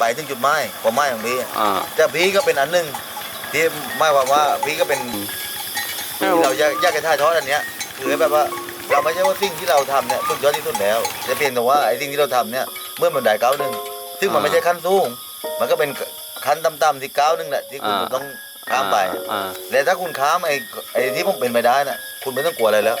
ไปถึงจุดหมายความหมายของพี่อ่า แต่พี่ก็เป็นอันหนึ่งที่หมายความว่าพี่ก็เป็นที่เราอยากอยากจะถ่ายทอดอันเนี้ยคือแบบว่าเราไม่ใช่ว่าสิ่งที่เราทำเนี่ยสุดยอดที่สุดแล้วแต่เพียงแต่ว่าไอ้สิ่งที่เราทำเนี่ยเมื่อมันได้ก้าวหนึ่งซึ่งมันไม่ใช่ขั้นสูง มันก็เป็นขั้นต่ำๆที่ก้าวหนึ่งแหละที่คุณต้องข้ามไปอ่า แต่ถ้าคุณข้ามไอ้ไอ้ที่ผมเป็นไปได้น่ะคุณไม่ต้องกลัวอะไรแล้ว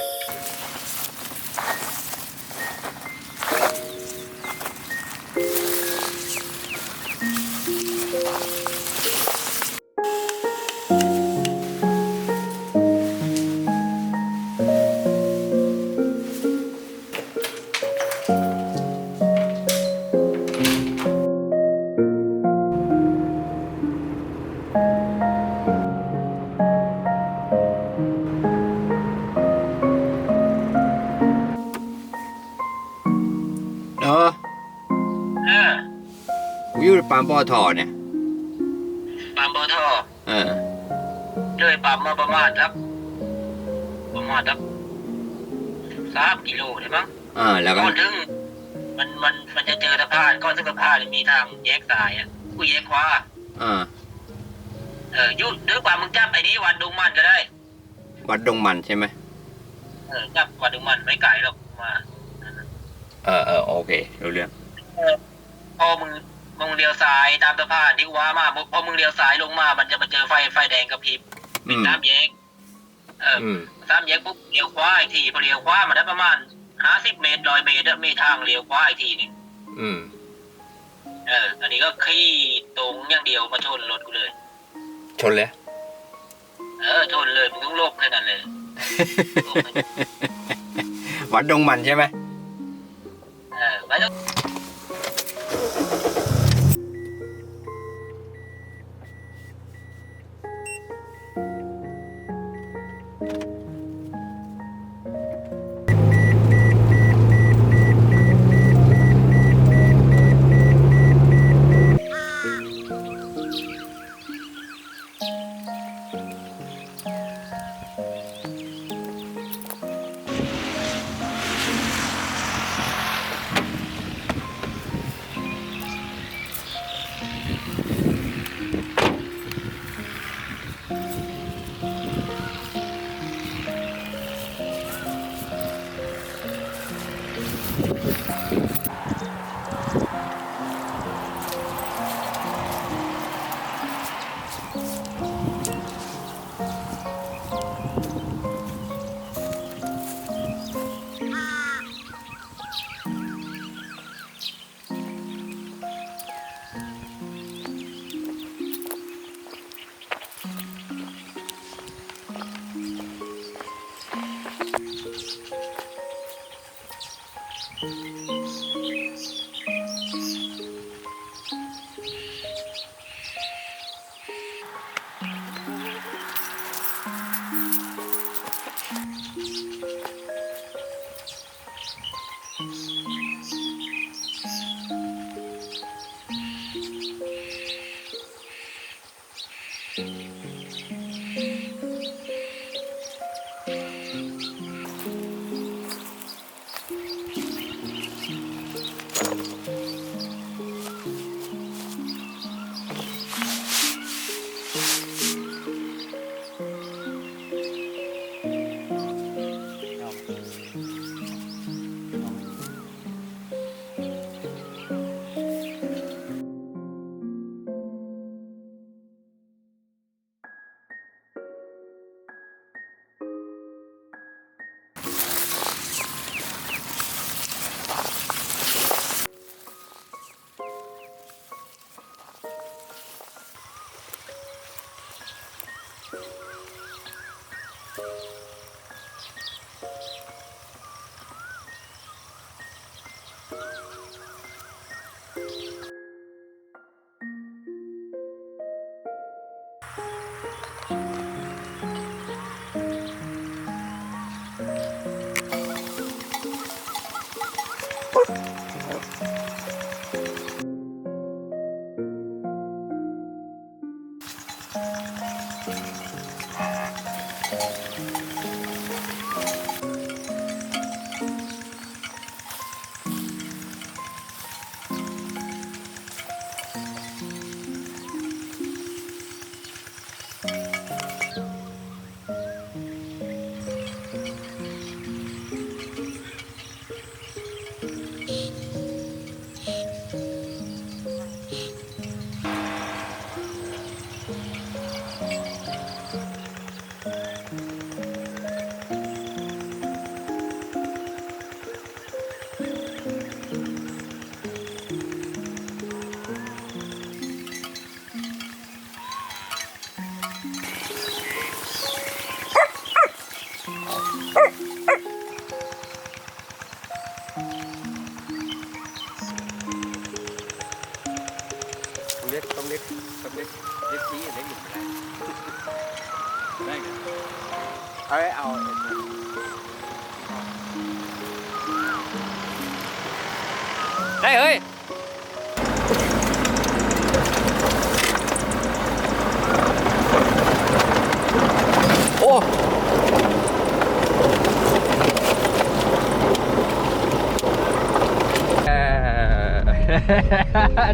มปอทอเนี่ย ปั๊มปอทอเออ เลยปั๊มมาประมาณสักประมาณสักสามกิโลได้มั้งอ่าแล้วก็ก่อนถึงมันมันมันจะเจอสะพานก่อนถึงสะพานมีทางแยกซ้ายอะกูแยกขวาอ่าเอออยุดหรือว่ามึงจับไอ้นี้วัดดงมันก็ได้ วัดดงมันใช่ไหมเออจับวัดดงมันไม่ไกลหรอกมา เออเออโอเครู้เรื่องพอมึง มึงเลี้ยวซ้ายตามสะพานที่กูว่ามาพอมึงเลี้ยวซ้ายลงมา มันจะมาเจอไฟไฟแดงกระพริบอืมสามแยกเอออืมสามแยกปุ๊บเลี้ยวขวาอีกทีพอเลี้ยวขวามาได้ประมาณห้าสิบเมตรร้อยเมตรอะมีทางเลี้ยวขวาอีกทีหนึงอืมเออ อันนี้ก็ขี่ตรงอย่างเดียวมาชนรถกูเลย ชนเลยเออชนเลยมึงต้องหลบแค่นั้นเลยวัดดงมันใช่ไหมเออไม่ต้อง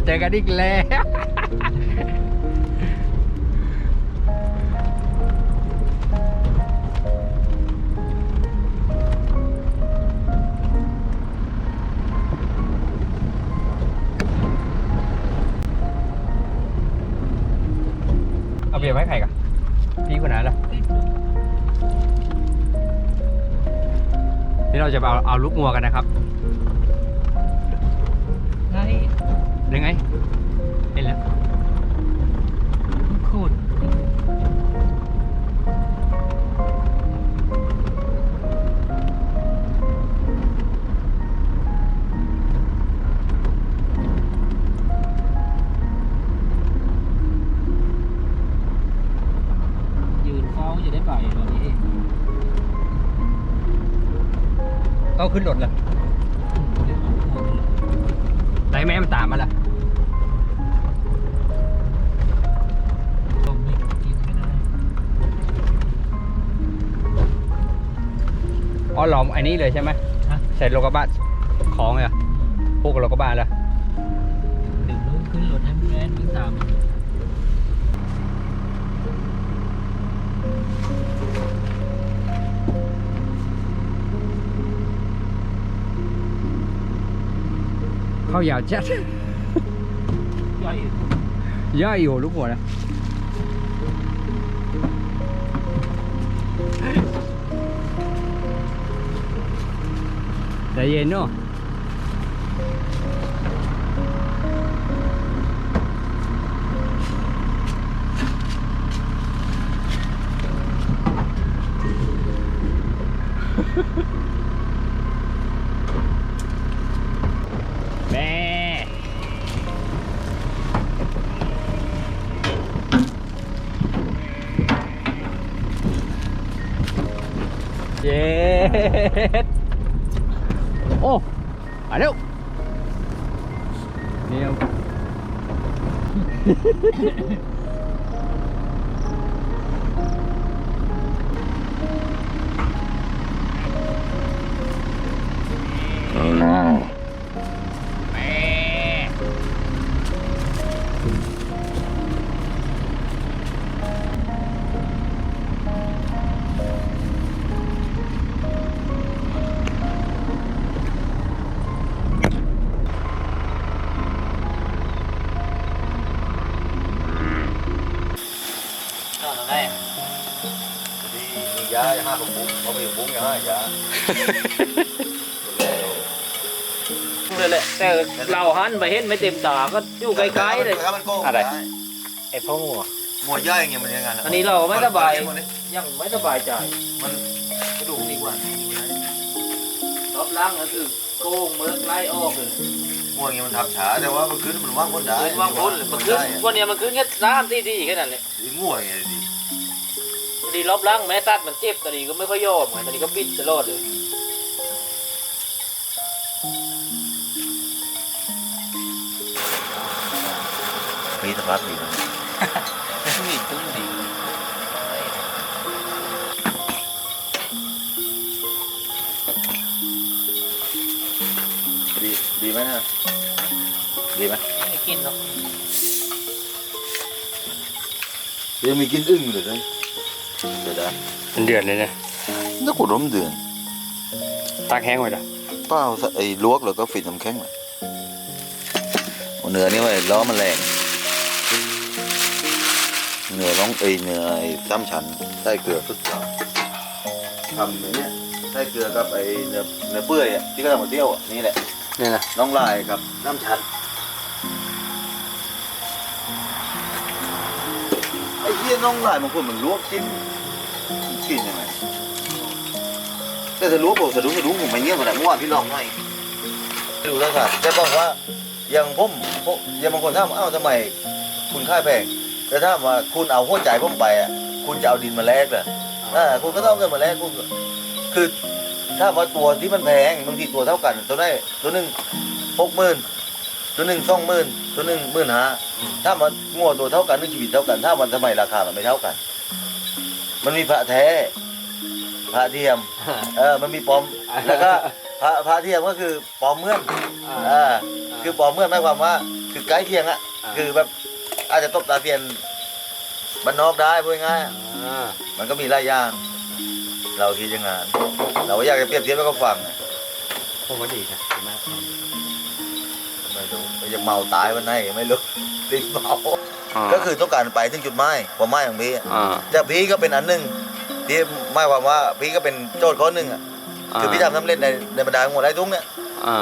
เจอกันอีกแล้ว ลูกงัวกันนะครับ ขึ้นรถเลยไรแม่มันตามมาละผมไม่กินไม่ได้อ๋อหลอมไอ้นี้เลยใช่ไหมฮะ ใส่โลกระบะของเลยเหรอพวกโลกระบะแล้วดึงลูกขึ้นรถให้แม่วิ่งตาม ข้ายาวจัดย่อยย่อยอยู่ลูกหัวนะใจเย็นเนาะ ดโอ้มาเร็วเดี๋ยว เลยแหละแต่เราหันไปเห็นไม่เต็มตาก็อยู่ไกลๆเลย ถ้ามันโกงอะไร ไอ้พ่อหัวหมวย่อยอย่างเงี้ยมันยังไงอันนี้เราไม่สบาย ยังไม่สบายใจมันกระดูกดีกว่ารอบล่างก็คือโกงเมื่อไล่ออกเลยหมวอย่างเงี้ยมันทำช้าแต่ว่ามันขึ้นมันว่างคนได้คืนวางพ้นเลยมันขึ้นวันเนี้ยมันขึ้นแค่สามที่ที่แค่นั้นเลยง่วงอย่างเงี้ยดีพอ ดีรอบล่างแม่ตัดมันเจ็บตอนนี้ก็ไม่ค่อยยอมไงตอนนี้ก็บิดตลอดเลยมีสภาพดีนะมีตึ้งดีดีดีไหมนะดีไหมไม่กินเนาะยังมีกินอึ้งอยู่เลยนะ เดี๋ยวได้เป็นเดือนเลยนะนักกดร่มเดือนตากแห้งไว้ละเปล่าไอ้ลวกแล้วก็ฟินน้ำแข็งเลยเนื้อนี่ไว้ล้อมันแรงเนื้อร้องเอยเนื้อไอ้ซ้ำชันใส่เกลือสุดยอดทำเนื้อเนี่ยใส่เกลือกับไอ้เนื้อเนื้อเปื่อยอะที่ก็ทำมาเที่ยวอะนี่แหละนี่นะน้องลายกับน้ำชัน น้องหลายบางคนมันลวกจิ้มกินยังไงแต่ถ้าลวกบอกสะดุ้งสะดุ้งผมไม่เงี้ยขนาดเมื่อวานพี่ลองหน่อยดูแล้วค่ะจะบอกว่าอย่างผมพวกอย่างบางคนถามเอ้าทำไมคุณค่าแพงแต่ถ้าว่าคุณเอาหัวใจผมไปอะคุณจะเอาดินมาแลกเหรออ่าคุณก็ต้องเอาเงินมาแลกคุณคือถ้าว่าตัวที่มันแพงบางทีตัวเท่ากัน ตัวได้ตัวหนึ่งหกหมื่น ตัวหนึ่งสองหมื่นตัวหนึ่งหมื่นห้าถ้ามันงัวตัวเท่ากันนึกชีวิตเท่ากัน ถ้ามันทำไมราคามันไม่เท่ากัน มันมีพระแท้พระเทียม เออ มันมีปลอม แล้วก็พระพระเทียมก็คือปลอมเมื่อนอ่าคือปลอมเมื่อนหมายความว่า คือใกล้เคียงอะคือแบบอาจจะตบตาเทียนบ้านนอกได้พูดง่ายๆอ่ามันก็มีหลายอย่าง เราคิดอยังไงนเราก็อยากจะเปรียบเทียบแล้วก็ฟังผมว่าดีนะดีมาก ไม่รู้มันจะเมาตายวันไหนไม่รู้ติดเมาก็คือต้องการไปถึงจุดหมายความหมายของพี่อะอ่าแต่พี่ก็เป็นอันหนึ่งที่หมายความว่าพี่ก็เป็นโจทย์ข้อหนึ่งอะคือพี่ทำสำเร็จในในบรรดาหมวดไรทุกเนี่ย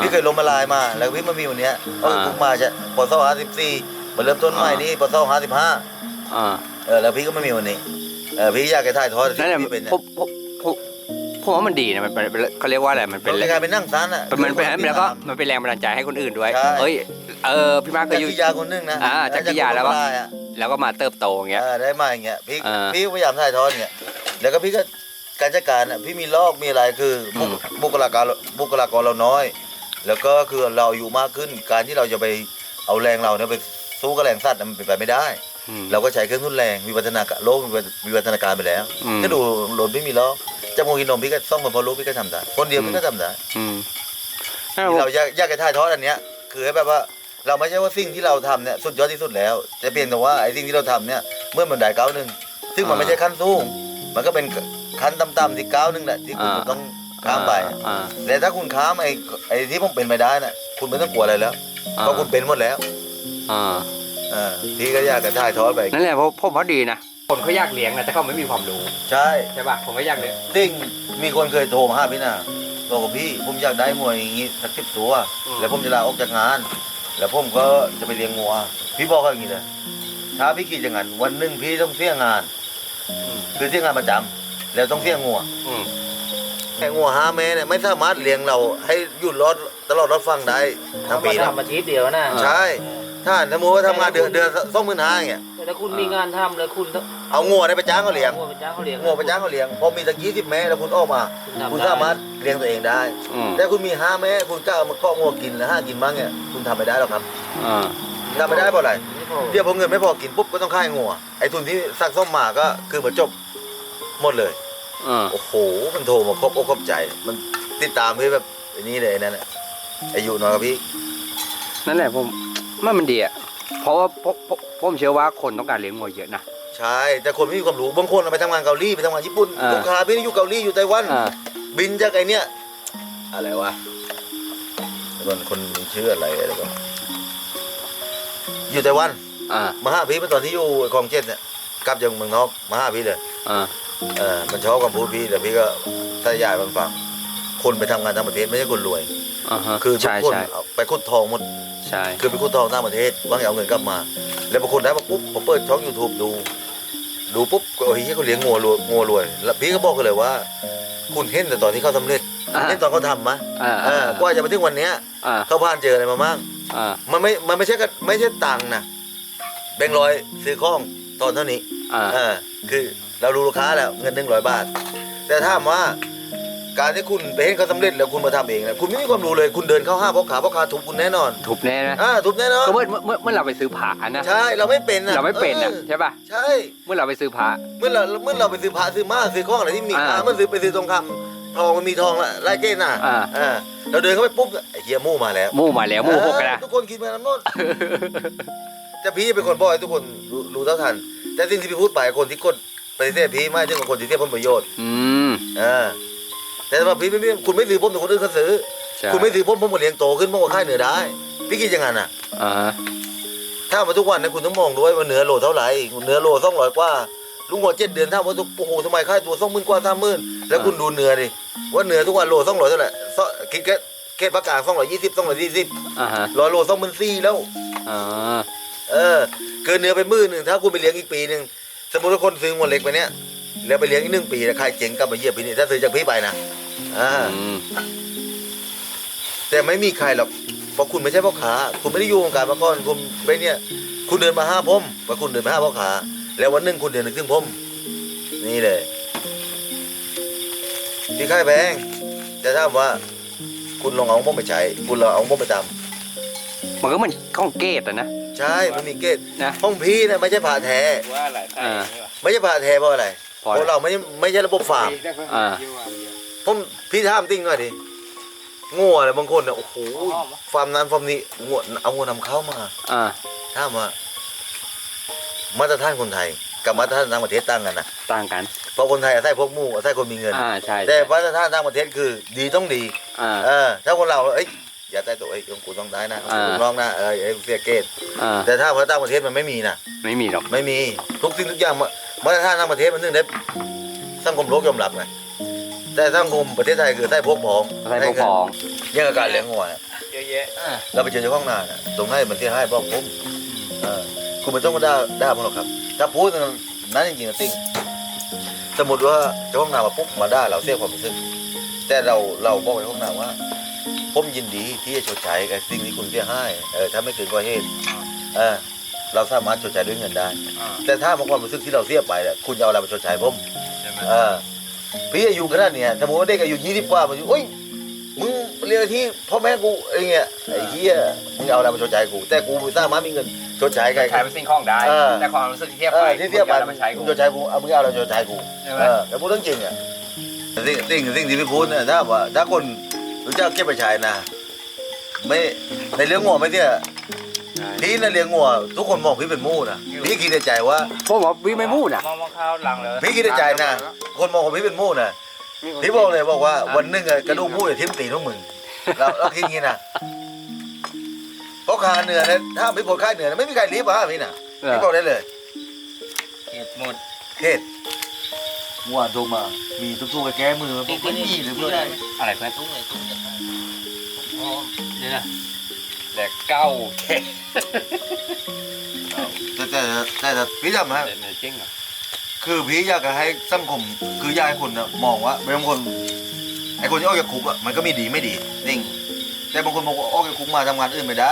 พี่เคยล้มละลายมาแล้วพี่มามีวันนี้ก็คืออ่าทุกมาจะปศห้าสิบสี่มาเริ่มต้นใหม่นี่นี่ปศห้าสิบห้าเออแล้วพี่ก็ไม่มีวันนี้เออพี่อยากจะถ่ายทอดนั่นแหละที่พี่เป็นเนี่ยผม ผมผมผมว่ามันดีนะมันเป็นเขาเรียกว่าอะไรมันเป็นเป็นการเป็นนั่งซ้านอะมันเป็นแล้วก็มันเป็นแรงบันดาลใจให้คนอื่นด้วยใช่เอ้ยเออพี่มาร์คก็จากอยู่กิยาคนหนึงนะอ่าจากกิยาแล้วก็ ได้อะแล้วก็มาเติบโตอย่างเงี้ย เออได้มาอย่างเงี้ยพี่อ่าพี่พยายามถ่ายทอดอย่างเงี้ยแล้วก็พี่ก็การจัดการอะพี่มีลอกมีอะไรคือบุคอืมบุคลากรบุคลากรเราน้อย แล้วก็คือเราอายู่มากขึ้น การที่เราจะไปเอาแรงเราเนี่ยไปสู้กับแรงสัตว์น่ะมันเป็นไปไม่ได้ อืมเราก็ใช้เครื่องทุนแรงวิวัฒนาการโลกวิวัฒนาการไปแล้วอืม ก็ดูโหลนพี่มีล้อ จมูกกินนมพี่ก็ซ่อมคนพอรู้พี่ก็ทำได้คนเดียวพี่ก็ทำได้อืมที่เราอยากอยากจะถ่ายทอดอันเนี้ย คือให้แบบว่าเราไม่ใช่ว่าสิ่งที่เราทำเนี่ยสุดยอดที่สุดแล้วแต่เพียงแต่ว่าไอ้สิ่งที่เราทำเนี่ยเมื่อมันได้ก้าวหนึ่งซึ่งมันไม่ใช่ขั้นสูง มันก็เป็นขั้นต่ำๆที่ก้าวหนึ่งแหละที่คุณต้องข้ามไป อ่า แต่ถ้าคุณข้ามไอ้ไอ้ที่ผมเป็นไปได้น่ะคุณไม่ต้องกลัวอะไรแล้วอ่าเพราะคุณเป็นหมดแล้วอ่า อ่าพี่ก็อยากจะถ่ายทอดไป นั่นแหละเพราะผมว่าดีนะ คนเขาอยากเลี้ยงนะแต่เขาไม่มีความรู้ใช่ใช่ป่ะผมก็อยากเลี้ยงจริงมีคนเคยโทรมาหาพี่นะบอกกับพี่ผมอยากได้มวยอย่างงี้สักสิบตัว แล้วผมจะลาออกจากงาน แล้วผมก็จะไปเลี้ยงงัว พี่บอกเขาอย่างนี้เลยถ้าพี่คิดอย่างนั้นวันหนึ่งพี่ต้องเสี่ยงงาน คือเสี่ยงงานประจำแล้วต้องเสี่ยงงัวอืมแต่งัวห้าแม่เนี่ยไม่สามารถเลี้ยงเราให้อยู่รอดตลอดรอดฟังได้ทั้งปีนะทำอาทิตย์เดียวนะใช่ ถ้าสมมติว่าทำงานเดือนเดือนสองหมื่นห้าอย่างเงี้ยแต่ถ้าคุณมีงานทำแล้วคุณต้องเอางัวได้ไปจ้างเขาเลี้ยงงัวไปจ้างเขาเลี้ยงงัวไปจ้างเขาเลี้ยงพอมีตั้งยี่สิบแม่แล้วคุณออกมาทำคุณได้สามารถเลี้ยงตัวเองได้อืมแต่คุณมีห้าแม่คุณก็เอามาเคาะงัวกินแล้วห้ากินบ้างเนี่ยคุณทำไม่ได้หรอกครับอ่าทำไม่ได้เพราะอะไรไม่พอเดี๋ยวพอเงินไม่พอกินปุ๊บก็ต้องค่ายงัวไอ้ทุนที่ซักซ่อมมาก็คือมาจบหมดเลยอ่าโอ้โหมันโทรมาครบอกครบใจ มันติดตามพี่แบบไอ้นี่เลยนั่นแหละอายุน้อยกับพี่ นั่นแหละผม ว่ามันดีอะเพราะว่าผมผมผมเชื่อว่าคนต้องการเลี้ยงวัวเยอะนะ ใช่ แต่คนไม่มีความรู้บางคนเอาไปทำงานเกาหลีไปทำงานญี่ปุ่นอ่า ลูกค้าพี่นี่อยู่เกาหลีอยู่ไต้หวัน อ่าบินจากไอ้เนี้ยอะไรวะแล้วก่อนคนมีชื่ออะไรแล้วก็อยู่ไต้หวันอ่ามาหาพี่เมื่อตอนที่อยู่คลองเจ็ดเนี่ยกลับจากเมืองนอกมาหาพี่เลย อ่า เออมันชอบคำพูดพี่แต่พี่ก็ถ้ายายมันฟัง คนไปทำงานต่างประเทศไม่ใช่คนรวย อ่าฮะคือทุกใช่คนใช่เอาไปขุดทองหมด ใช่ คือไปขุดทองต่างประเทศหว่างจะเอาเงินกลับมา แล้วบางคนได้มาปุ๊บผมเปิดช่อง YouTube ดู ดูปุ๊บก็โอ้ยเขาเลี้ยงงัวรวยงัวรวย แล้วพี่ก็บอกกันเลยว่า คุณเห็นแต่ตอนที่เขาสำเร็จอ่า เห็นตอนเขาทำมะอ่าเออกว่าจะมาถึงวันเนี้ยอ่าเขาผ่านเจออะไรมาบ้างอ่ามันไม่มันไม่ใช่กับไม่ใช่ตังค์นะแบงค์ร้อยซื้อข้องตอนเท่านี้ อ่าเออคือเรารู้ลูกค้าแล้วเงินหนึ่งร้อยบาท แต่ถ้ามว่า การที่คุณไปเห็นเขาสำเร็จแล้วคุณมาทำเองนะคุณไม่มีความรู้เลยคุณเดินเข้าห้างพ่อขาพ่อขาทุบคุณแน่นอนถูกแน่นะอ่าทุบแน่นอนก็เมื่อเมื่อเมื่อเราไปซื้อผ้านะใช่เราไม่เป็นนะเราไม่เป็นอะออใช่ป่ะใช่ เมื่อเราไปซื้อผ้าเมื่อเราเมื่อเราไปซื้อผ้าซื้อม้าซื้อข้องอะไรที่มีค่าอ่าเมื่อซื้อไปซื้อทองคำทองมันมีทองละลายเกณฑ์น่ะอ่าอ่าเราเดินเข้าไปปุ๊บไอ้เฮียมู่มาแล้วหมู่มาแล้วหมู่หกกันเอนะอทุกคนคิดมาน้ำโน้นแต่พี่เป็นคนบอกให้ทุกคนรู้รู้เท่าทัน แต่สิ่งที่พี่พูดไปคนที่กดปฏิเสธพี่ไม่ใช่คนที่เสียผลประโยชน์ อืมอ่า แต่สำหรับพี่ไม่ไม่คุณไม่ซื้อผมแต่คนอื่นเขาซื้อ ใช่คุณไม่ซื้อผมผมก็เลี้ยงโตขึ้นผมก็ค่ายเหนือได้ พี่คิดอย่างนั้นอะ อ่าถ้ามาทุกวันนะคุณต้องมองด้วยว่าเนื้อโลเท่าไหร่เนื้อโลสองร้อยกว่าลุงหัวเจ็ดเดือนถ้าว่าทุกโอ้โหทำไมค่ายตัวสองหมื่นกว่าสามหมื่นแล้วคุณดูเนื้อดิว่าเนื้อทุกวันโลสองร้อยเท่าไหร่ซคิดแค่แค่ประกาศสองร้อยยี่สิบสองร้อยยี่สิบอ่าฮะร้อยโลสองหมื่นสี่แล้ว อ่าเออ เกินเนื้อไปหมื่นหนึ่งถ้าคุณไปเลี้ยงอีกปีหนึ่งสมมติว่าคนซื้องัวเล็กไปเนี้ย แล้วไปเลี้ยงอีกหนึ่งปีแล้วค่ายเจ๊งกลับมาเหยียบปีนี้ถ้าซื้อจากพี่ไปนะอ่าอืมแต่ไม่มีใครหรอกเพราะคุณไม่ใช่พ่อค้าคุณไม่ได้อยู่วงการมาก่อนคุณไปเนี่ย คุณเดินมาห้าผมว่าคุณเดินมาห้าพ่อขาแล้ววันหนึ่งคุณเดินนึกถึงผมนี่เลยพี่ค่ายแพงจะถามว่า คุณลองเอาผมไปใช้คุณลองเอาผมไปทมันก็เหมือนของเกตอะนะำใช่มันมีเกตนะ ห้องพี่เนี่ยไม่ใช่ผ่าแท้ ว่าอะไรไทยอ่านี่วะไม่ใช่ผ่าแท้เพราะอะไรพอ เพราะเราไม่ไม่ใช่ระบบฝากอ่าผมพี่ถามติ้งหน่อยดิงัวเลยบางคนเนี่ยโอ้โหฟาร์มนั้นฟาร์มนี้งัวเอางัวนำเข้ามาอ่าถามว่ามาตรฐานคนไทยกับมาตรฐานต่างประเทศต่างกันนะต่างกันเพราะคนไทยอาศัยพวกหมู่อาศัยคนมีเงินอ่าใช่แต่ใช่มาตรฐานต่างประเทศคือ ดีต้องดีอ่าเออถ้าคนเราเอ้ยอย่าแต่ตัวเอ้ยของกูต้องได้นะของกูอ่าต้องร้องนะเออไอ้เสียเกตอ่าแต่ถ้ามาต่างประเทศมันไม่มีนะไม่มีหรอกไม่มีทุกสิ่งทุกอย่าง มามาตรฐานต่างประเทศมันถึงได้สังคมโลกยอมรับไงแต่สังคมประเทศไทยคือใต้พวกพ้องใช่พวกพ้องยังกับการเลี้ยงงัวเนี่ยเยอะแยะเราไปเจอเจ้าของนาน่ะตรงให้มันที่ให้บอกผมเออคุณไม่ต้องมาด่าด่าผมหรอกครับ ถ้าพูดนั้นจริงๆนะติ้งสมมติว่าเจ้าของนามาปุ๊บมาด่าเราเสียความรู้สึกแต่เราเราบอกกับเจ้าของนาว่าผมยินดีที่จะชดใช้กับสิ่งที่คุณเสียให้เออถ้าไม่เกินกว่าเหตุเออ เราสามารถชดใช้ด้วยเงินได้ อ่าแต่ถ้าบางความรู้สึกที่เราเสียไปเนี่ยคุณจะเอาอะไรมาชดใช้ผมใช่ไหมเออพี่อายุขนาดเนี้ยสมมติว่าเด็กอายุยี่สิบกว่ามาอยู่โอ้ยมึงเรียนที่พ่อแม่กูอะไรเงี้ยไอ้เหี้ยมึงเอาอะไรมาชดใช้กู แต่กูไม่สามารถมีเงินชดใช้ใคร ขายเป็นสิ่งของได้ เออ แต่ความรู้สึกที่เทียบเอไปอที่เทียบไปมึงจะอามาใช้กู ชดใช้กูเอามึงเอาอะไรมาชดใช้กูใช่ไหม เออแต่พูดเรื่องจริงอะสิ่งสิ่งสิ่งที่พี่พูดเนี่ยถ้าว่าถ้าคนรู้จักเก็บไปใช้นะ ไม่ในเรื่องงัวไม่เนี่ย พี่น่ะเลี้ยงงัวทุกคนมองพี่เป็นมู่นะพี่คิดในใจว่าพวกบอกวิไม่มูดอะมองมองข้าวหลังเลยพี่คิดในใจนะคนมองว่าพี่เป็นมู่นะพี่บอกเลยบอกว่าวันหนึงอะกระดูกมู่จะทิ่มตีนพวกมึงเราเราคิดงี้นะเพราะขาเหนือเนี่ยถ้าพี่ปวดขาเหนือเนี่ยไม่มีใครรีบมาหาพี่นะพี่บอกได้เลยเห็ดหมดเฮ็ดงัวโทรมามีทุกๆกับแก้มือมันไม่มีหรือเพื่อนอะไรเพื่อนตุ้งเลยตุ้งเลยนี่นะ แหลกเก้าเข็ดแต่แต่แต่แต่พี่จำนะเดี๋ยวจริงเหรอคือพี่อยากจะให้สังคมคืออยากให้คนนะมองว่าบางคนไอ้คนที่ออกจากคุกอะมันก็มีดีไม่ดีจริงแต่บางคนบอกว่าออกจากคุกมาทำงานอื่นไม่ได้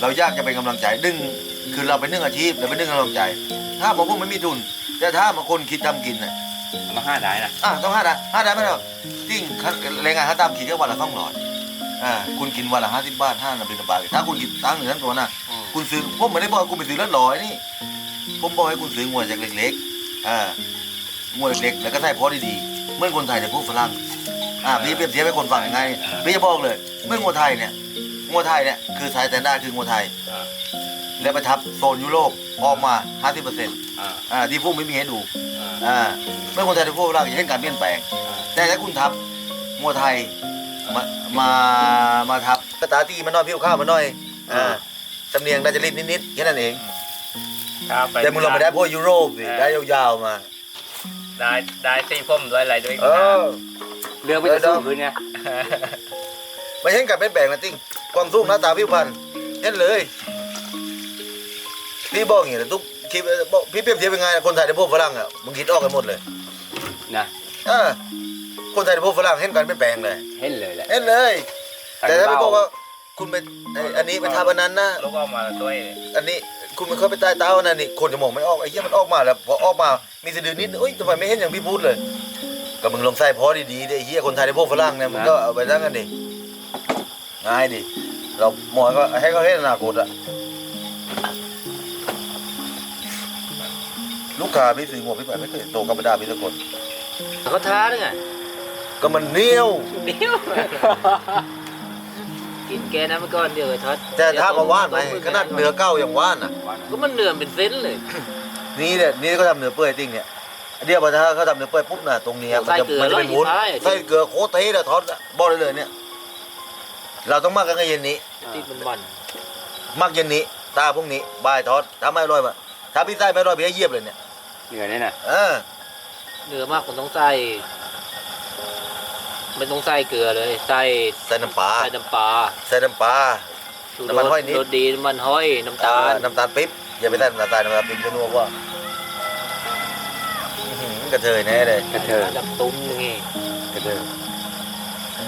เราอยากจะเป็นกำลังใจดึงคือเราเป็นเรื่องอาชีพเราเป็นเรื่องกำลังใจ ถ้าบางคนไม่มีทุน แต่ถ้าบางคนคิดทำกินน่ะมาห้าได้นะอะต้องห้าได้ห้าได้ไหมเราจริงแรงงานห้าตามคิดก็วันละสองร้อย อ่าคุณกินวันละห้าสิบบาทห้านาทีบาทถ้าคุณกินตั้งหนึ่งนั้นตัวน่ะคุณซื้อผมไม่ได้บอกให้คุณไปซื้อละร้อยนี่ ผมบอกให้คุณซื้องวดจากเล็กๆอ่างวดเล็กๆแล้วก็ใส่พอดีๆเมื่อคนไทยเนี่ยพวกฝรั่งอ่าพี่เปรียบเทียบให้คนฟังยังไงพี่จะบอกเลย เมื่องวดไทยเนี่ยงวดไทยเนี่ยคือไทยแต่หน้าคืองวดไทยแล้วไปทับโซนยุโรปออกมา50เปอร์เซ็นต์อ่าอ่าที่พวกไม่มีให้ดูอ่าอ่าเมื่อคนไทยที่พวกเราจะเห็นการเปลี่ยนแปลงแต่ถ้าคุณทับงวดไทย มามามาทับกระตาตีมันน้อยผิวข้าวมันน้อยอ่าสำเนียงได้จะรีดนิดๆแค่นั้นเอง ครับไปแต่มึงลองไปได้พวกยุโรปสิได้ยาวๆมา ได้ได้ตีผมด้วยอะไรด้วยเออเรื่องไปจะสู้ขึ้นไงไม่เห็นกับเป็นแบ่งนะติ้งความสูงหน้าตาผิวพรรณเห็นเลย พี่บอกอย่างนี้นะทุกคลิปบอกพี่เปรียบเทียบยังไงคนไทยในพวกฝรั่งอะมึงคิดออกกันหมดเลยนะเออ คนไทยในพวกฝรั่งเห็นกันเป็นแปลงเลย เห็นเลยแหละ เห็นเลย แต่ถ้าไม่บอกว่าคุณไปไอ้อันนี้ไปทำอันนั้นนะลูกออกมาด้วย อันนี้คุณไม่เข้าไปใต้เต้าอันนั้นนี่คนจะมองไม่ออกไอ้เหี้ยมันออกมาแล้วพอออกมามีสะดือนิดเอ้ยทำไมไม่เห็นอย่างพี่พูดเลยก็มึงลองใส่พอดีๆดิไอ้เหี้ยคนไทยในพวกฝรั่งเนี่ยมึงก็เอาไปตั้งกันดิง่ายดิเรามองก็ให้เขาเห็นอนาคตอะลูกค้าพี่ซื้อหมวกพี่ไปไม่เคยโตกับประดาพี่สักคนเขาท้าด้วยไง ก็มันเหนียวเดี๋ยวกินแกนั้นไปก่อนเดี๋ยวไอ้ท็อตแต่ถ้ามาว่านไหมขนาดเนื้อเก้าอย่างว่านอะ ก็มันเนื้อเป็นเส้นเลย นี่เนี่ยนี่ก็ทำเนื้อเปื่อยจริงเนี่ยเดี๋ยวพอถ้าเขาทำเนื้อเปื่อยปุ๊บน่ะตรงนี้มันจะมันจะเป็นวุ้นใส่เกลือโคตรเทเลยทอดอะบอกได้เลยเนี่ย เราต้องมากกันกับเย็นนี้ติดมันมันมากเย็นนี้ ตาพรุ่งนี้บ่ายทอดถ้าไม่อร่อยปะถ้าพี่ใส่ไม่อร่อยพี่ให้เยียบเลยเนี่ยเหนื่อยเนี่ยนะเออเนื้อมากมันต้องใส่ ไม่ต้องใส่เกลือเลย ใส่ใส่น้ำปลาใส่น้ำปลาใส่น้ำปลาชูรน้ำมันสห้อยนิด รสดีน้ำมันห้อยน้ำตาล เออน้ำตาลปิ๊บอย่าไปใส่น้ำตาลน้ำตาลปิ๊บจะนัวกว่าอื้อหือกระเทยแน่เลยกระเทย น้ำตุ้มอย่างงี้กระเทย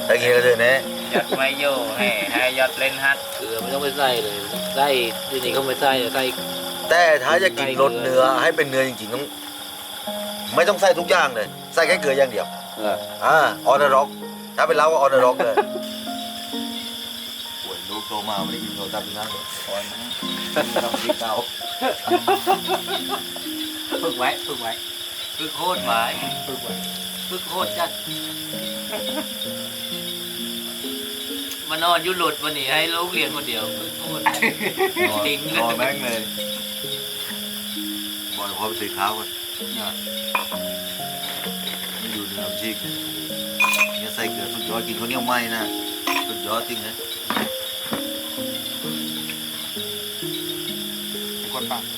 ไอ้เงี้ยกระเทยแน่ยัดไม่อยู่ให้ให้ยอดเล่นฮัทเกลือไม่ต้องไปใส่เลยใส่ทีนี้เขาไม่ใส่ใส่แต่ถ้าจะกินรสเนื้อให้เป็นเนื้อจริงๆต้องไม่ต้องใส่ทุกอย่างเลย ใส่แค่เกลืออย่างเดียว เอออ่าออเดอร์ร็อก ถ้าเป็นเราก็ออเดอร์ร็อกเลยป่วยลูกโตมาไม่ได้กินโรตับนะอ่อนทำที่เก่าฝึกไว้ฝึกไว้ฝึกโคตรไว้ฝึกไว้ฝึกโคตรจัดมานอนอยุหลุดวันนี้ให้ลูกเรียนคนเดียวฝึกโคตรทิ้งเลนอนแม่งเลยบอยพอไปซื้อข้าวกันไม่ ดูเนื้อชีกเนี่ยใส่เกลือสุดยอดกินข้าวเหนียวไหมนะสุดยอดจริงนะคนปาก